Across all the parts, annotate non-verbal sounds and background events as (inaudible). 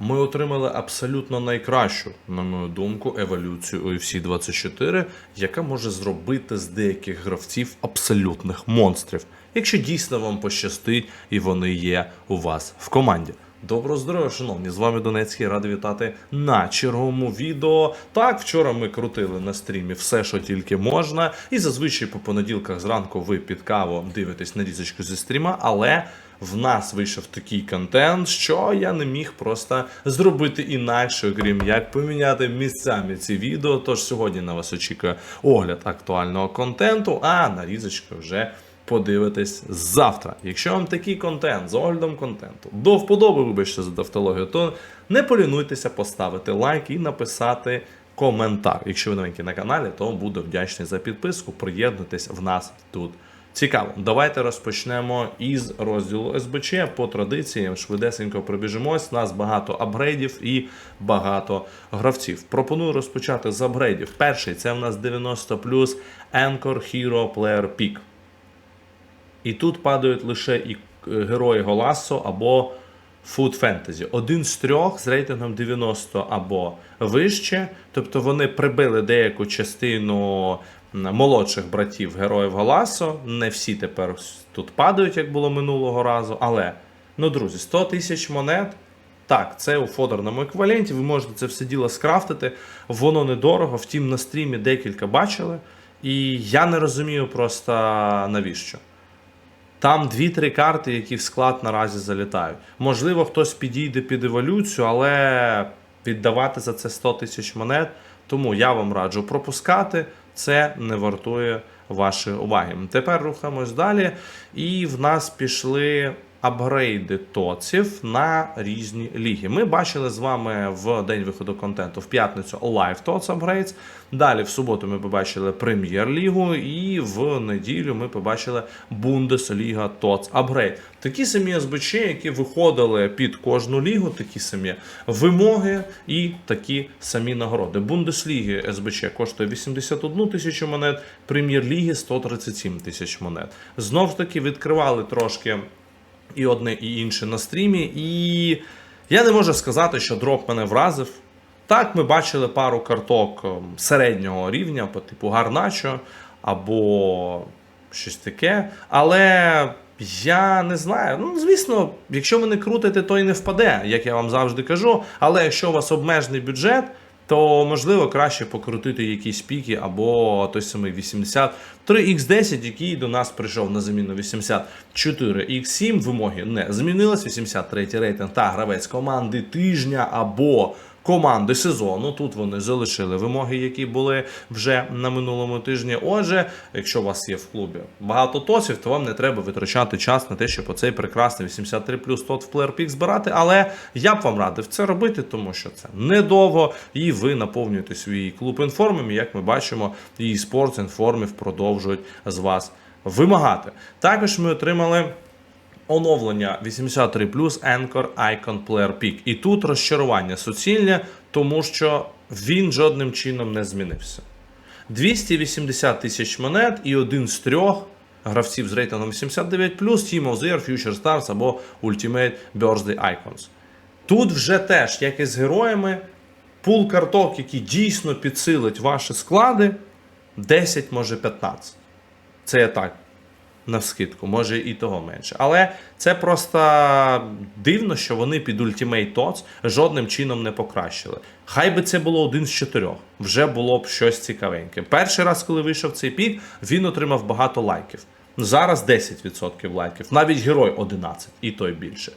Ми отримали абсолютно найкращу, на мою думку, еволюцію UFC 24, яка може зробити з деяких гравців абсолютних монстрів, якщо дійсно вам пощастить і вони є у вас в команді. Доброго здоров'я, шановні! З вами Донецький, радий вітати на черговому відео. Так, вчора ми крутили на стрімі все, що тільки можна, і зазвичай по понеділках зранку ви під каву дивитесь нарізочку зі стріма, але в нас вийшов такий контент, що я не міг просто зробити інакше, окрім як поміняти місцями ці відео. Тож сьогодні на вас очікує огляд актуального контенту, а нарізочка вже подивитесь завтра. Якщо вам такий контент з оглядом контенту до вподоби, вибачте за тавтологію, то не полінуйтеся поставити лайк і написати коментар. Якщо ви новенькі на каналі, то буду вдячний за підписку. Приєднуйтесь в нас тут. Цікаво, давайте розпочнемо із розділу СБЧ. По традиції швидесенько пробіжимось. У нас багато апгрейдів і багато гравців. Пропоную розпочати з апгрейдів. Перший це в нас 90 Anchor Hero Player Peak. І тут падають лише і е, герої Голасо або Food Fantasy. Один з трьох з рейтингом 90 або вище. Тобто вони прибили деяку частину молодших братів героїв Голасо. Не всі тепер тут падають, як було минулого разу. Але, ну, друзі, 100 тисяч монет. Так, це у фодерному еквіваленті, ви можете це все діло скрафтити, воно недорого, втім на стрімі декілька бачили. І я не розумію просто навіщо. Там 2-3 карти, які в склад наразі залітають. Можливо, хтось підійде під еволюцію, але віддавати за це 100 тисяч монет. Тому я вам раджу пропускати. Це не вартує вашої уваги. Тепер рухаємось далі. І в нас пішли апгрейди тоців на різні ліги. Ми бачили з вами в день виходу контенту в п'ятницю Live TOTS Upgrades. Далі в суботу ми побачили Прем'єр-лігу, і в неділю ми побачили Бундесліга TOTS Upgrade. Такі самі СБЧ, які виходили під кожну лігу, такі самі вимоги і такі самі нагороди. Бундесліги СБЧ коштує 81 тисячу монет, Прем'єр-ліги 137 тисяч монет. Знов ж таки відкривали трошки і одне, і інше на стрімі. І я не можу сказати, що дроп мене вразив. Так, ми бачили пару карток ем, середнього рівня, по типу Гарначо або щось таке. Але я не знаю. Ну, звісно, якщо ви не крутите, то і не впаде, як я вам завжди кажу. Але якщо у вас обмежений бюджет, то можливо краще покрутити якісь піки або той самий 83X10, який до нас прийшов на заміну 84X7. Вимоги не змінились. 83 рейтинг та гравець команди тижня або команди сезону. Тут вони залишили вимоги, які були вже на минулому тижні. Отже, якщо у вас є в клубі багато тосів, то вам не треба витрачати час на те, щоб оцей прекрасний 83 плюс тот в Player збирати. Але я б вам радив це робити, тому що це недовго, і ви наповнюєте свій клуб інформами. Як ми бачимо, і спортс інформів продовжують з вас вимагати. Також ми отримали. Оновлення 83 Anchor Icon Player Peak. І тут розчарування суцільне, тому що він жодним чином не змінився. 280 тисяч монет і один з трьох гравців з рейтингом 89 Team of the Future Stars або Ultimate Birthday Icons. Тут вже теж, як і з героями, пул карток, які дійсно підсилить ваші склади, 10, може 15. Це я так навскидку, може і того менше. Але це просто дивно, що вони під Ultimate TOTS жодним чином не покращили. Хай би це було один з чотирьох, вже було б щось цікавеньке. Перший раз, коли вийшов цей пік, він отримав багато лайків. Зараз 10% лайків, навіть герой 11, і той більше.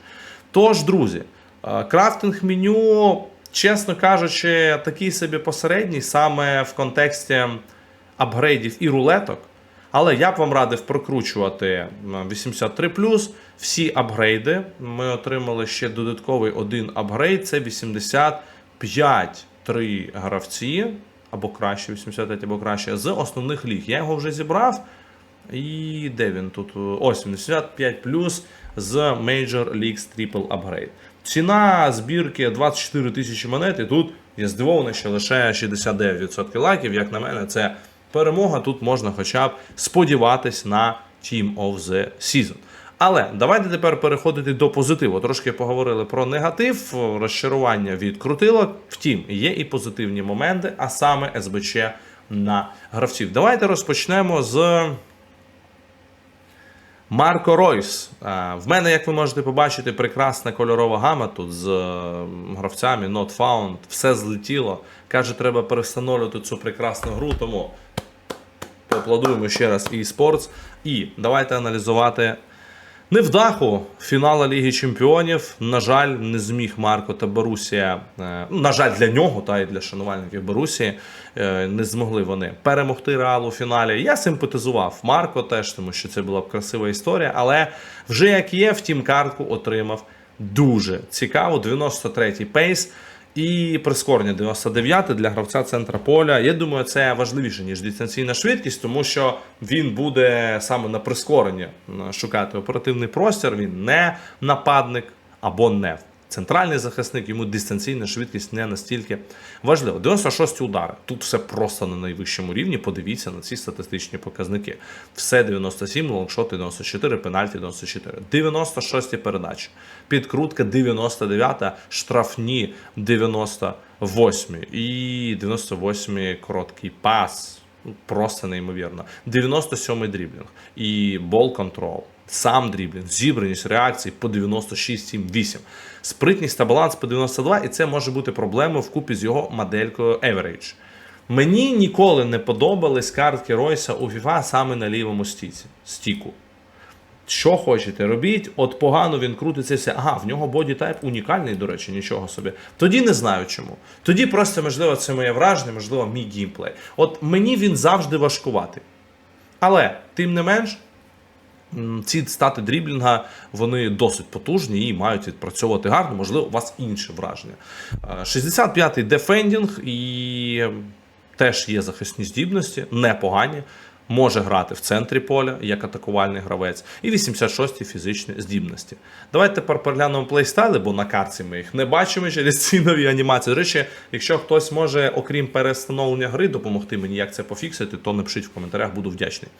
Тож, друзі, е, крафтинг меню, чесно кажучи, такий собі посередній, саме в контексті апгрейдів і рулеток. Але я б вам радив прокручувати 83 всі апгрейди. Ми отримали ще додатковий один апгрейд. Це 85 три гравці, або краще, 85 або краще, з основних ліг. Я його вже зібрав. І де він тут? Ось 75 з Major Leagues Triple Upgrade. Ціна збірки 24 тисячі монет, і тут я здивований, що лише 69% лайків. Як на мене, це перемога. Тут можна хоча б сподіватись на Team of the Season. Але давайте тепер переходити до позитиву. Трошки поговорили про негатив, розчарування від крутилок. Втім, є і позитивні моменти, а саме СБЧ на гравців. Давайте розпочнемо з Марко Ройс. Е, В мене, як ви можете побачити, прекрасна кольорова гама тут з е, гравцями Not Found. Все злетіло. Каже, треба перестановлювати цю прекрасну гру, тому поаплодуємо ще раз eSports. І давайте аналізувати невдаху фінала Ліги Чемпіонів. На жаль, не зміг Марко та Борусія. е, ну, На жаль, для нього та й для шанувальників Борусії е, не змогли вони перемогти Реал у фіналі. Я симпатизував Марко теж, тому що це була б красива історія. Але вже як є, втім, картку отримав дуже цікаво. 93-й пейс. І прискорення 99 для гравця центра поля. Я думаю, це важливіше, ніж дистанційна швидкість, тому що він буде саме на прискорення шукати оперативний простір. Він не нападник або не центральний захисник. Йому дистанційна швидкість не настільки важлива. 96 удари. Тут все просто на найвищому рівні. Подивіться на ці статистичні показники. Все 97, лонгшоти 94, пенальті 94. 96 передачі. Підкрутка 99, штрафні 98 і 98 короткий пас. Ну, Просто неймовірно. 97-й дріблінг і бол контрол. Сам дріблінг, зібраність реакцій по 96, 7, 8. Спритність та баланс по 92, і це може бути проблемою вкупі з його моделькою Average. Мені ніколи не подобались картки Ройса у FIFA саме на лівому стіці, стіку. Що хочете, робіть. От погано він крутиться. Ага, в нього бодітайп унікальний, до речі, нічого собі. Тоді не знаю чому. Тоді просто, можливо, це моє враження, можливо, мій геймплей. От мені він завжди важкуватий. Але, тим не менш, ці стати дріблінга вони досить потужні і мають відпрацьовувати гарно. Можливо, у вас інше враження. Е, 65-й дефендінг і теж є захисні здібності, непогані. Може грати в центрі поля як атакувальний гравець, і 86-ті фізичні здібності. Давайте тепер переглянемо плейстайли, бо на карті ми їх не бачимо через ці нові анімації. До речі, якщо хтось може, окрім перестановлення гри, допомогти мені, як це пофіксити, то напишіть в коментарях, буду вдячний.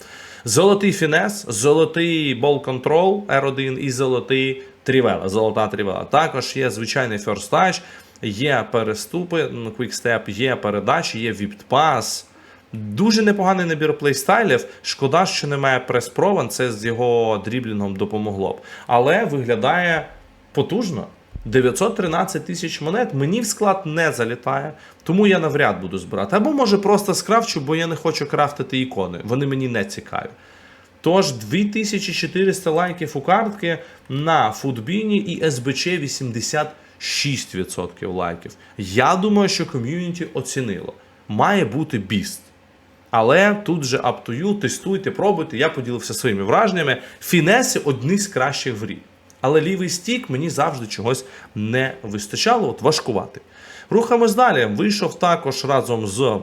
Золотий фінес, золотий бол контрол R1 і золотий трівела, золота трівела. Також є звичайний touch, є переступи, ну, квікстеп, є передачі, є віпт-пас. Дуже непоганий набір плейстайлів. Шкода, що немає прес-прован, це з його дріблінгом допомогло б. Але виглядає потужно. 913 тисяч монет мені в склад не залітає, тому я навряд буду збирати. Або може просто скрафчу, бо я не хочу крафтити ікони. Вони мені не цікаві. Тож 2400 лайків у картки на футбіні і СБЧ 86% лайків. Я думаю, що ком'юніті оцінило. Має бути біст. Але тут же up to you, тестуйте, пробуйте. Я поділився своїми враженнями. Фінеси одні з кращих в грі. Але лівий стік мені завжди чогось не вистачало, от важкувати. Рухаємось далі. Вийшов також разом з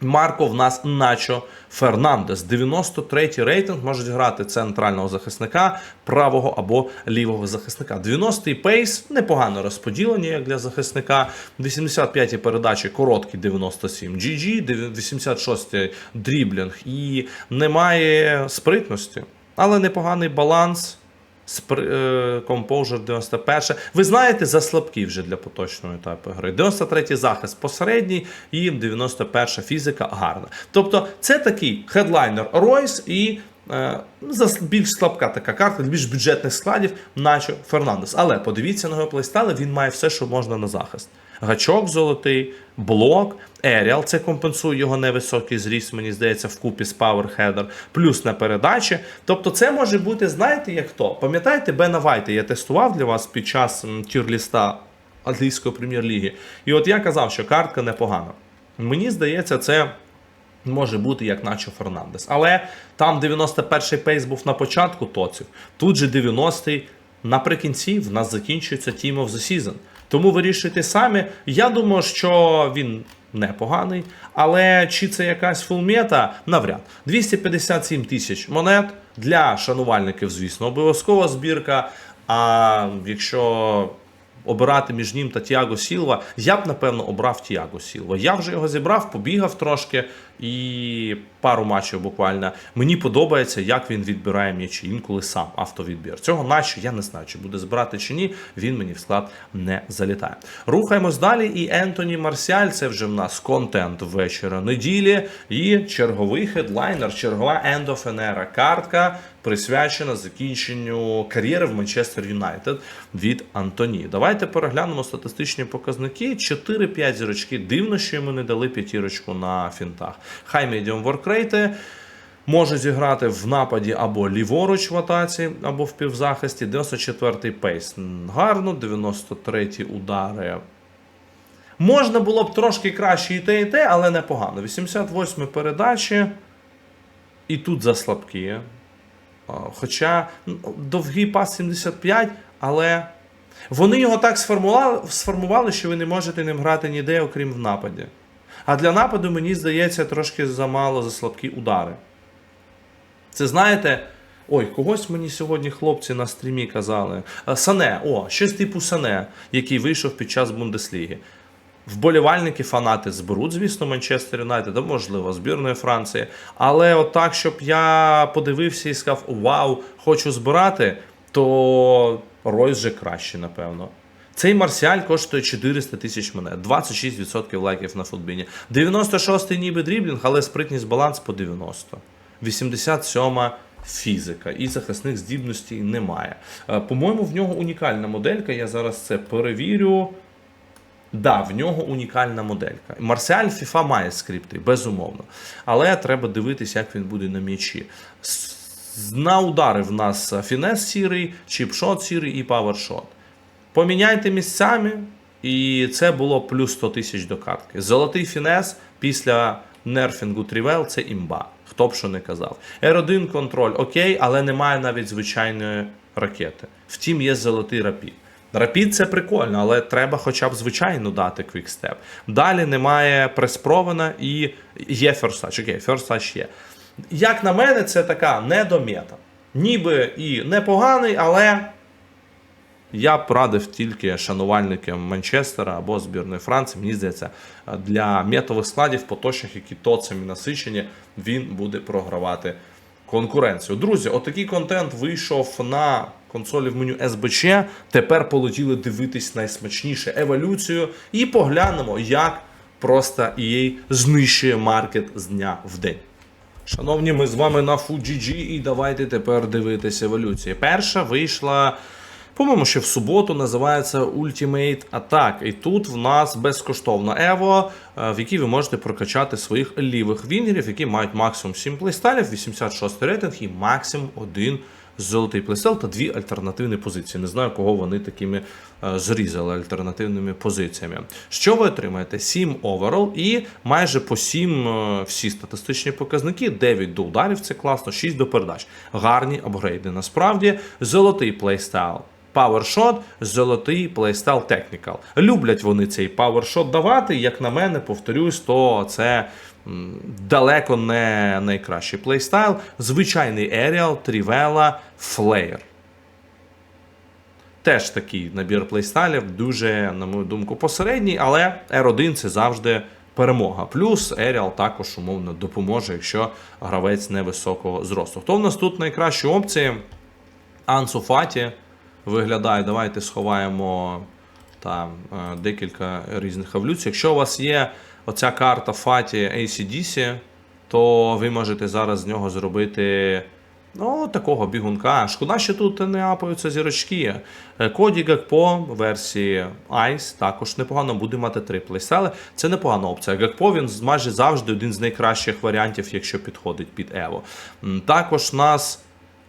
Марко в нас Начо Фернандес. 93-й рейтинг можуть грати центрального захисника, правого або лівого захисника. 90-й пейс непогано розподілені, як для захисника. 85-й передачі короткі 97 GG, 86-й дріблінг і немає спритності, але непоганий баланс. Спр- е, Composure 91. Ви знаєте, за слабкі вже для поточного етапу гри. 93-й захист посередній і 91 фізика гарна. Тобто це такий хедлайнер Ройс і е, за більш слабка така карта, більш бюджетних складів, наче Фернандес. Але подивіться на його плейстайли, він має все, що можна на захист. Гачок золотий, блок, Еріал, це компенсує його невисокий зріст, мені здається, вкупі з Powerheader, плюс на передачі. Тобто це може бути, знаєте, як хто? Пам'ятаєте, Бена Вайта я тестував для вас під час м, тір-ліста англійської прем'єр-ліги. І от я казав, що картка непогана. Мені здається, це. Може бути як Начо Фернандес. Але там 91-й пейс був на початку тоців. Тут же 90-й наприкінці в нас закінчується Team of the Season. Тому вирішуйте самі. Я думаю, що він непоганий, але чи це якась фулмета? Навряд. 257 тисяч монет для шанувальників, звісно, обов'язкова збірка. А якщо обирати між ним та Тіаго Сілва, я б напевно обрав Тіаго Сілва. Я вже його зібрав, побігав трошки і пару матчів буквально. Мені подобається, як він відбирає м'ячі. Інколи сам автовідбір. Цього наче я не знаю, чи буде збирати чи ні. Він мені в склад не залітає. Рухаємось далі. І Ентоні Марсіаль це вже в нас контент вечора неділі. І черговий хедлайнер, чергова of картка. Присвячена закінченню кар'єри в Манчестер Юнайтед від Антоні. Давайте переглянемо статистичні показники. 4-5 зірочки. Дивно, що йому не дали п'ятірочку на фінтах. Хай медіум воркрейти. Може зіграти в нападі або ліворуч в атаці, або в півзахисті. 94-й пейс. Гарно, 93-ті удари. Можна було б трошки краще і те, і те, але непогано. 88 передачі. І тут заслабкі. Хоча ну, довгий пас 75, але вони його так сформували, що ви не можете ним грати ніде, окрім в нападі. А для нападу, мені здається, трошки замало за слабкі удари. Це знаєте. Ой, когось мені сьогодні хлопці на стрімі казали. Сане, о, щось типу Сане, який вийшов під час Бундесліги. Вболівальники, фанати зберуть, звісно, Манчестер Юнайтед, можливо, збірної Франції. Але отак, щоб я подивився і сказав: Вау, хочу збирати, то Ройс вже краще, напевно. Цей Марсіаль коштує 400 тисяч монет, 26% лайків на футбіні. 96-й ніби дріблінг, але спритність баланс по 90. 87-ма фізика і захисних здібностей немає. Е, По-моєму, в нього унікальна моделька. Я зараз це перевірю. Да, в нього унікальна моделька. Марсіаль FIFA має скрипти, безумовно. Але треба дивитися, як він буде на м'ячі. На удари в нас фінес сірий, чіпшот сірий і павершот. Поміняйте місцями, і це було плюс 100 тисяч до картки. Золотий фінес після нерфінгу Трівел це імба. Хто б що не казав. R1 контроль окей, але немає навіть звичайної ракети. Втім, є золотий рапід. Рапід це прикольно, але треба хоча б звичайно дати квікстеп. Далі немає преспрована і є ферстач. Окей, ферстач є. Як на мене, це така недомета. Ніби і непоганий, але я б радив тільки шанувальникам Манчестера або збірної Франції. Мені здається, для метових складів поточних, які тоцем насичені, він буде програвати конкуренцію. Друзі, отакий контент вийшов на консолі в меню СБЧ. Тепер полетіли дивитись найсмачніше еволюцію і поглянемо, як просто EA знищує маркет з дня в день. Шановні, ми з вами на FUGG і давайте тепер дивитися еволюції. Перша вийшла, по-моєму, ще в суботу, називається Ultimate Attack. І тут в нас безкоштовна Ево, в якій ви можете прокачати своїх лівих вінгерів, які мають максимум 7 плейстайлів, 86 рейтинг і максимум 1 золотий плейстайл та дві альтернативні позиції. Не знаю, кого вони такими е, зрізали альтернативними позиціями. Що ви отримаєте? 7 оверол і майже по 7 е, всі статистичні показники. 9 до ударів, це класно, 6 до передач. Гарні апгрейди. Насправді, золотий плейстайл. PowerShot, золотий плейстайл Technical. Люблять вони цей PowerShot давати, як на мене, повторюсь, то це далеко не найкращий плейстайл. Звичайний Aerial, Trivela, Flare. Теж такий набір плейстайлів, дуже, на мою думку, посередній, але R1 це завжди перемога. Плюс Aerial також умовно допоможе, якщо гравець невисокого зросту. Хто в нас тут найкращі опції? Ансу Фаті виглядає. Давайте сховаємо там е, декілька різних еволюцій. Якщо у вас є оця карта Фаті ACDC, то ви можете зараз з нього зробити. Ну, такого бігунка. Шкода, що тут не апаються зірочки. Е, Коді Гакпо версії Ice також непогано буде мати три плейстайли. Це непогана опція. Гакпо він майже завжди один з найкращих варіантів, якщо підходить під. М, Також нас.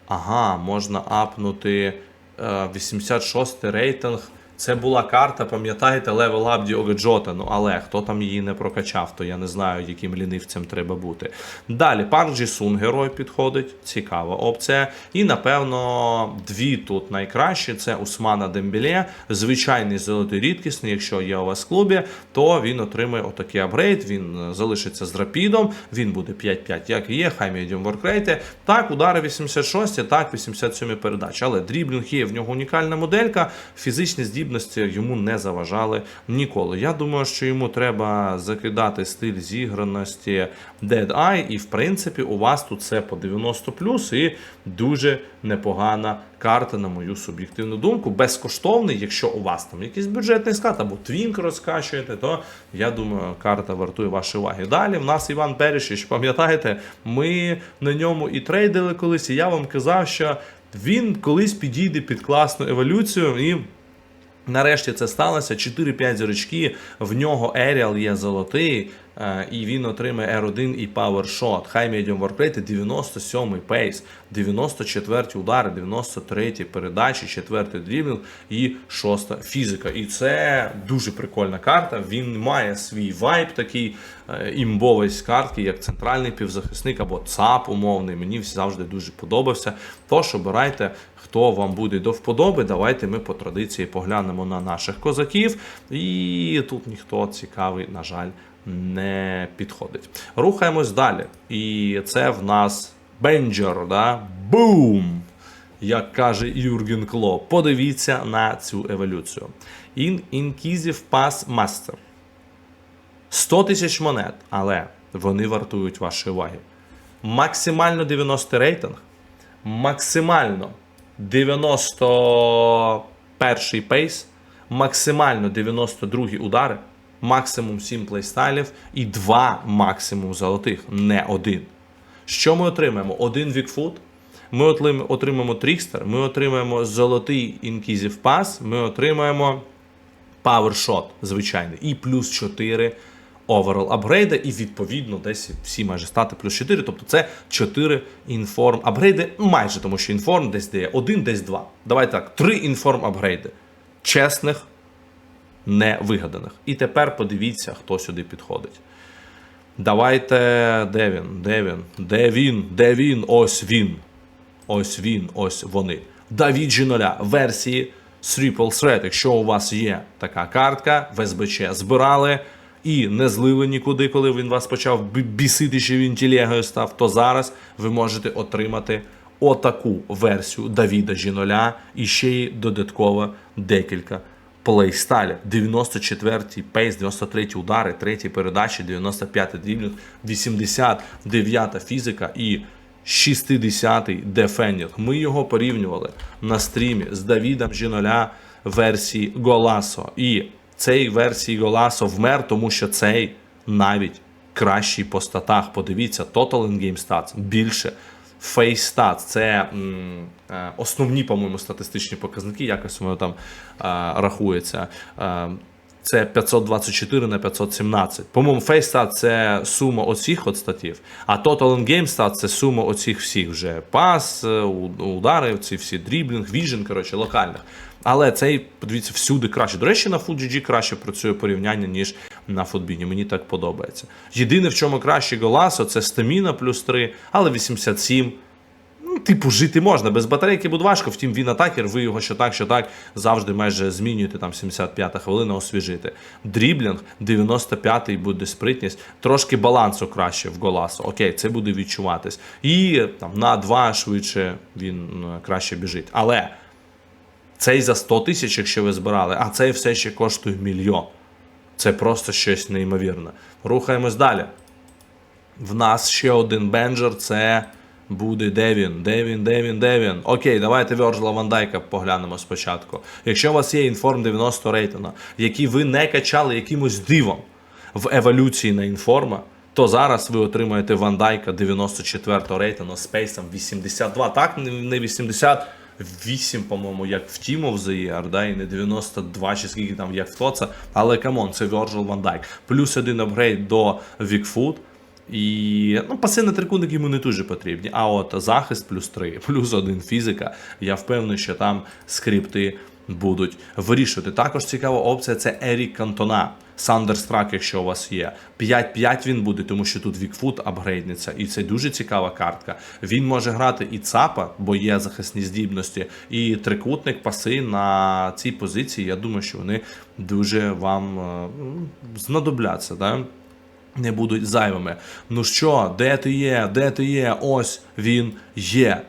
Ага, можна апнути 86 рейтинг. Це була карта, пам'ятаєте, Level Up Діого Джота. Ну але хто там її не прокачав, то я не знаю, яким лінивцем треба бути. Далі Парк Джі Сун герой підходить, цікава опція. І напевно дві тут найкращі: це Усмана Дембіле, звичайний золотий рідкісний. Якщо є у вас в клубі, то він отримає отакий апгрейд. Він е, залишиться з рапідом, він буде 5-5, як є, хай медіум воркрейти. Так, удари 86, так, 87 передачі. Але дріблінг є в нього унікальна моделька, фізичні здібності здібності йому не заважали ніколи. Я думаю, що йому треба закидати стиль зіграності Dead Eye, і в принципі у вас тут все по 90 і дуже непогана карта, на мою суб'єктивну думку. Безкоштовний, якщо у вас там якийсь бюджетний склад або твінк розкачуєте, то я думаю, карта вартує вашої уваги. Далі в нас Іван Перішич, пам'ятаєте, ми на ньому і трейдили колись, і я вам казав, що він колись підійде під класну еволюцію і. Нарешті це сталося. 4-5 зірочки. В нього Еріал є золотий, і він отримає R1 і Power Shot. High Medium Work Rate 97 пейс, 94 удари, 93 передачі, 4 дрібінг і 6 фізика. І це дуже прикольна карта. Він має свій вайб такий е, імбовий з картки, як центральний півзахисник або ЦАП умовний. Мені завжди дуже подобався. Тож обирайте хто вам буде до вподоби, давайте ми по традиції поглянемо на наших козаків. І тут ніхто цікавий, на жаль, не підходить. Рухаємось далі. І це в нас Бенджер, да? Бум! Як каже Юрген Кло. Подивіться на цю еволюцію. In Inquisitive Pass Master. 100 тисяч монет, але вони вартують вашої уваги. Максимально 90 рейтинг, максимально 91 пейс, максимально 92 удари, максимум 7 плейстайлів і 2 максимум золотих, не один. Що ми отримаємо? Один вікфут. Ми отримаємо Трікстер, ми отримаємо золотий Inquisitive Pass, ми отримаємо Power Shot, звичайний, і плюс 4 overall апгрейди, і відповідно десь всі майже стати плюс 4, тобто це 4 інформ апгрейди, майже тому що інформ десь де один, десь два. Давайте так, 3 інформ апгрейди. Чесних, не вигаданих. І тепер подивіться, хто сюди підходить. Давайте, де він? Де він? Де він? Де він? Ось він. Ось він, ось вони. Давід Жіноля, версії Triple Threat. Якщо у вас є така картка, в СБЧ збирали і не злили нікуди, коли він вас почав бісити, що він тілегою став, то зараз ви можете отримати отаку версію Давіда Жіноля і ще й додатково декілька плейстайлів. 94-й пейс, 93 удари, 3 передачі, 95-й дріблінг, 89-та фізика і 60-й дефендінг. Ми його порівнювали на стрімі з Давідом Жіноля версії Голасо. І цей версії Голасо вмер, тому що цей навіть кращий по статах. Подивіться, Total In-Game Stats більше. Stats – це м, е, основні, по-моєму, статистичні показники, якось воно там а, рахується. Е, це 524 на 517. По-моєму, Face Stat – це сума оцих от статів, а Total in Game Stat – це сума оцих всіх вже пас, е, удари, ці всі дріблінг, віжен, коротше, локальних. Але цей, подивіться, всюди краще. До речі, на FUGG краще працює порівняння, ніж на футбіні. Мені так подобається. Єдине, в чому краще Голасо, це стаміна плюс 3, але 87. Типу, жити можна. Без батарейки буде важко, втім, він атакер, ви його що так, що так, завжди майже змінюєте там 75-та хвилина освіжити. Дріблінг, 95-й буде спритність, трошки балансу краще в голасу. Окей, це буде відчуватись. І там на 2 швидше він краще біжить. Але цей за 100 тисяч, якщо ви збирали, а цей все ще коштує мільйон. Це просто щось неймовірне. Рухаємось далі. В нас ще один бенджер це буде де він, де він, де він, де він. Окей, давайте Вьорджела Ван Дайка поглянемо спочатку. Якщо у вас є інформ 90 рейтинга, який ви не качали якимось дивом в еволюції на інформа, то зараз ви отримаєте Ван Дайка 94 рейтингу з пейсом 82. Так, не- не 88, по-моєму, як в of the да, і не 92, чи скільки там як в Тоца. Але камон, це Virgil Van Dijk. Плюс один апгрейд до Вікфуд. І ну, пасивні трикутники йому не дуже потрібні. А от захист плюс 3, (laughs) плюс один фізика. Я впевнений, що там скрипти будуть вирішувати. Також цікава опція це Ерік Кантона. Сандерстрак, якщо у вас є. 5-5 він буде, тому що тут Вікфут апгрейдниця, і це дуже цікава картка. Він може грати і ЦАПа, бо є захисні здібності, і трикутник паси на цій позиції. Я думаю, що вони дуже вам е, знадобляться. Да? Не будуть зайвими. Ну що, де ти є? Де ти є? Ось він є.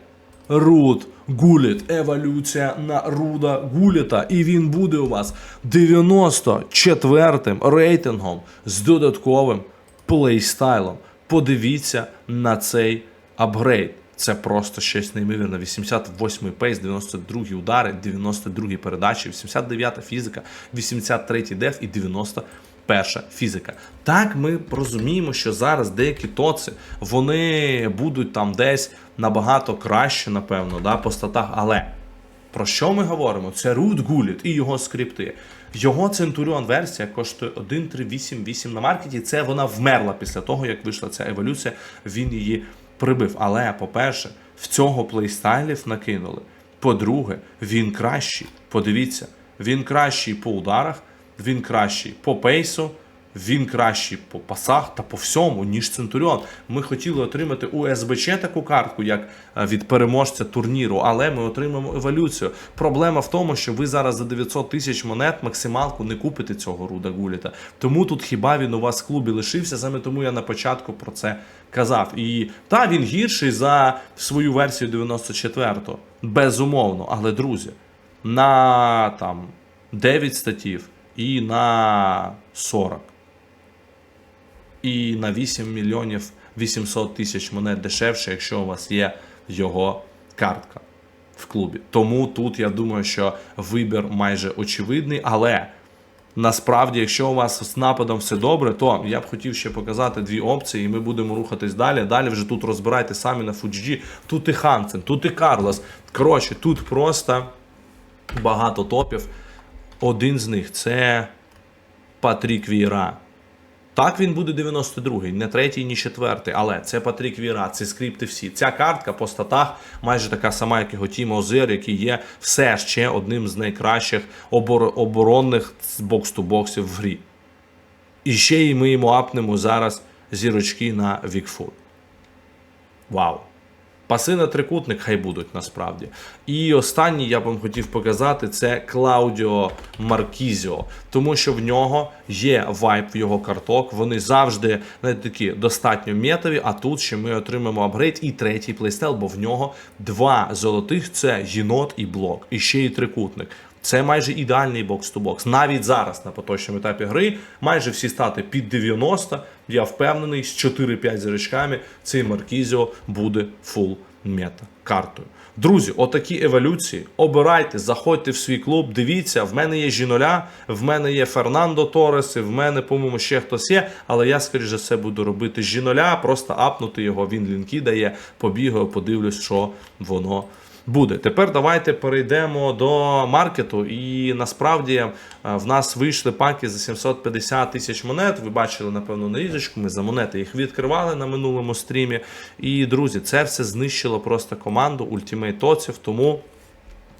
Рут Гуліт, еволюція на Руда Гуліта. І він буде у вас 94-м рейтингом з додатковим плейстайлом. Подивіться на цей апгрейд. Це просто щось неймовірне. 88-й пейс, 92-й удари, 92-й передачі, 89-та фізика, 83-й деф і 90 перша фізика. Так ми розуміємо, що зараз деякі тоци вони будуть там десь набагато краще, напевно, да, по статах. Але про що ми говоримо? Це Root Gullit і його скрипти. Його Centurion версія коштує 1.388 на маркеті. Це вона вмерла після того, як вийшла ця еволюція. Він її прибив. Але, по-перше, в цього плейстайлів накинули. По-друге, він кращий. Подивіться, він кращий по ударах, він кращий по пейсу, він кращий по пасах та по всьому, ніж Центуріон. Ми хотіли отримати у СБЧ таку картку, як е, від переможця турніру, але ми отримаємо еволюцію. Проблема в тому, що ви зараз за 900 тисяч монет максималку не купите цього Руда Гуліта. Тому тут хіба він у вас в клубі лишився, саме тому я на початку про це казав. І та він гірший за свою версію 94-го, безумовно. Але друзі, на там 9 статів і на 40 і на 8 мільйонів 800 тисяч монет дешевше, якщо у вас є його картка в клубі. Тому тут я думаю, що вибір майже очевидний, але. Насправді, якщо у вас з нападом все добре, то я б хотів ще показати дві опції, і ми будемо рухатись далі. Далі вже тут розбирайте самі на FUGG. Тут і Хансен, тут і Карлос. Коротше, тут просто багато топів. Один з них це Патрік Віра. Так, він буде 92-й, не третій, ні четвертий, але це Патрік Віра, це скрипти всі. Ця картка по статах майже така сама, як його Тімо Озир, який є все ще одним з найкращих обор- оборонних бокс-ту-боксів в грі. І ще й ми йому апнемо зараз зірочки на Вікфут. Вау! Паси на трикутник хай будуть насправді. І останній я вам хотів показати це Клаудіо Маркізіо, тому що в нього є вайп в його карток. Вони завжди знаєте, такі достатньо метові. А тут ще ми отримаємо апгрейд і третій плейстел, бо в нього два золотих це єнот і блок, і ще й трикутник. Це майже ідеальний бокс-ту-бокс. Навіть зараз на поточному етапі гри майже всі стати під 90. Я впевнений, з 4-5 зірочками цей Маркізіо буде фул мета картою. Друзі, отакі еволюції. Обирайте, заходьте в свій клуб. Дивіться, в мене є Жіноля, в мене є Фернандо Тореси, в мене, по-моєму, ще хтось є. Але я, скоріш за все, буду робити Жіноля, просто апнути його. Він лінки дає, побігаю, подивлюсь, що воно буде. Тепер давайте перейдемо до маркету. І насправді е, в нас вийшли паки за 750 тисяч монет. Ви бачили, напевно, нарізочку. Ми за монети їх відкривали на минулому стрімі. І, друзі, це все знищило просто команду Ultimate Тоців. Тому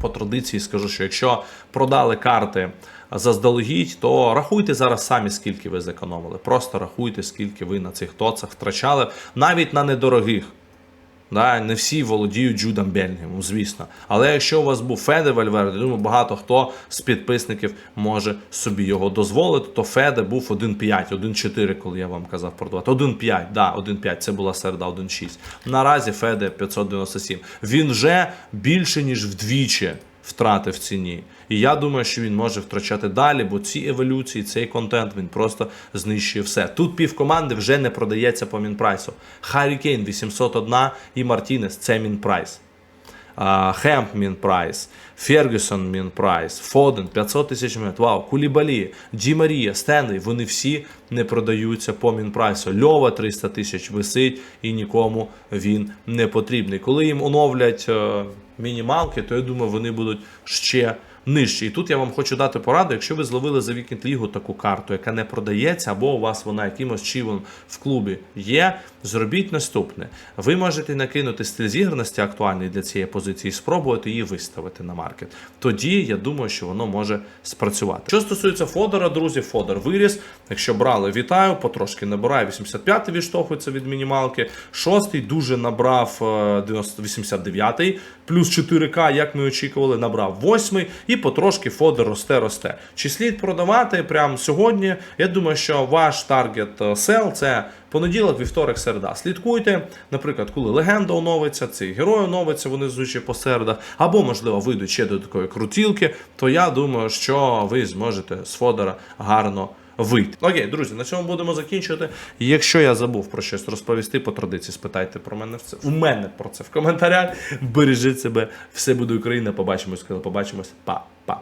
по традиції скажу, що якщо продали карти заздалегідь, то рахуйте зараз самі, скільки ви зекономили. Просто рахуйте, скільки ви на цих тоцах втрачали, навіть на недорогих. Да, не всі володіють Джудом Белінгемом, звісно. Але якщо у вас був Феде Вальверде, думаю, багато хто з підписників може собі його дозволити, то Феде був 1.5, 1.4, коли я вам казав продавати. 1.5, да, 1.5, це була середа 1.6. Наразі Феде 597. Він вже більше, ніж вдвічі втратив в ціні. І я думаю, що він може втрачати далі, бо ці еволюції, цей контент він просто знищує все. Тут пів команди вже не продається по мінпрайсу. Харі Кейн 801 і Мартінес це мінпрайс. Хемп мінпрайс, Фергюсон мінпрайс, Фоден 500 тисяч монет. Вау, Кулібалі, Ді Марія, Стенлі, вони всі не продаються по мінпрайсу. Льова 300 тисяч висить і нікому він не потрібний. Коли їм оновлять е, мінімалки, то я думаю, вони будуть ще нижче. І тут я вам хочу дати пораду, якщо ви зловили за Вікенд Лігу таку карту, яка не продається, або у вас вона якимось чивом в клубі є, зробіть наступне. Ви можете накинути стиль зіграності актуальний для цієї позиції, спробувати її виставити на маркет. Тоді я думаю, що воно може спрацювати. Що стосується Фодора, друзі, Фодор виріс. Якщо брали, вітаю, потрошки набирає 85-й відштовхується від мінімалки. Шостий дуже набрав е, 90 89-й, плюс 4К, як ми очікували, набрав 8-й. І потрошки фодер росте, росте. Чи слід продавати прямо сьогодні? Я думаю, що ваш таргет е, сел це понеділок, вівторок, середа. Слідкуйте, наприклад, коли легенда оновиться, цей герой оновиться, вони звучать по середах, або, можливо, вийдуть ще до такої крутілки, то я думаю, що ви зможете з фодера гарно вийти. Окей, друзі, на цьому будемо закінчувати. Якщо я забув про щось розповісти, по традиції спитайте про мене в це. У мене про це в коментарях. Бережіть себе, все буде Україна. Побачимось, коли побачимось. Па-па.